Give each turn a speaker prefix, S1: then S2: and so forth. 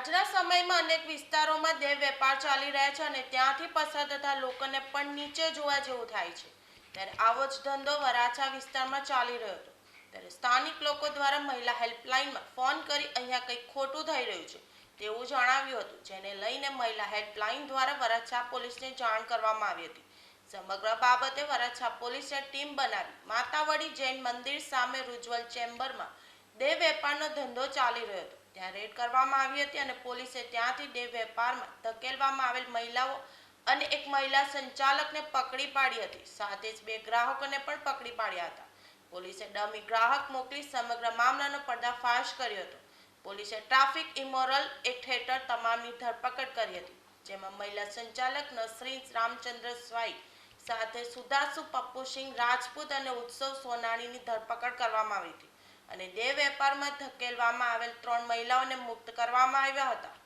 S1: આજના સમયમાં અનેક વિસ્તારોમાં દેહ વેપાર ચાલી રહ્યા છે અને ત્યાંથી પસાર થતા લોકોને પણ નીચે જોવા જેવું થાય છે. ત્યારે આવો જ ધંધો વરાછા વિસ્તારમાં ચાલી રહ્યો હતો. ત્યારે સ્થાનિક લોકો દ્વારા મહિલા હેલ્પલાઇનમાં ફોન કરી અહીંયા કંઈક ખોટું થઈ રહ્યું છે તેવું જણાવ્યું હતું, જેને લઈને મહિલા હેલ્પલાઇન દ્વારા વરાછા પોલીસને જાણ કરવામાં આવી હતી. સમગ્ર બાબતે વરાછા પોલીસે ટીમ બનાવી માતાવડી જૈન મંદિર સામે રૂજવલ ચેમ્બરમાં દેહ વેપારનો ધંધો ચાલી રહ્યો હતો. ત્યાં રેડ કરવામાં આવી હતી અને પોલીસે ત્યાંથી દેહ વેપારમાં ધકેલવામાં આવેલ મહિલાઓ અને એક મહિલા સંચાલકને પકડી પાડી હતી. સાથે જ બે ગ્રાહકોને પણ પકડી પાડ્યા હતા. પોલીસે ડમી ગ્રાહક મોકલી સમગ્ર મામલાનો પર્દાફાશ કર્યો હતો. પોલીસે ટ્રાફિક ઇમોરલ એક્ટ હેઠળ તમામની ધરપકડ કરી હતી, જેમાં મહિલા સંચાલક નસરીન રામચંદ્ર સ્વાઈ સાથે સુધાસુ પપ્પુસિંહ રાજપૂત અને ઉત્સવ સોનાણીની ધરપકડ કરવામાં આવી હતી. અને દેહ વેપારમાં ધકેલવામાં આવેલ ત્રણ મહિલાઓને મુક્ત કરવામાં આવ્યા હતા.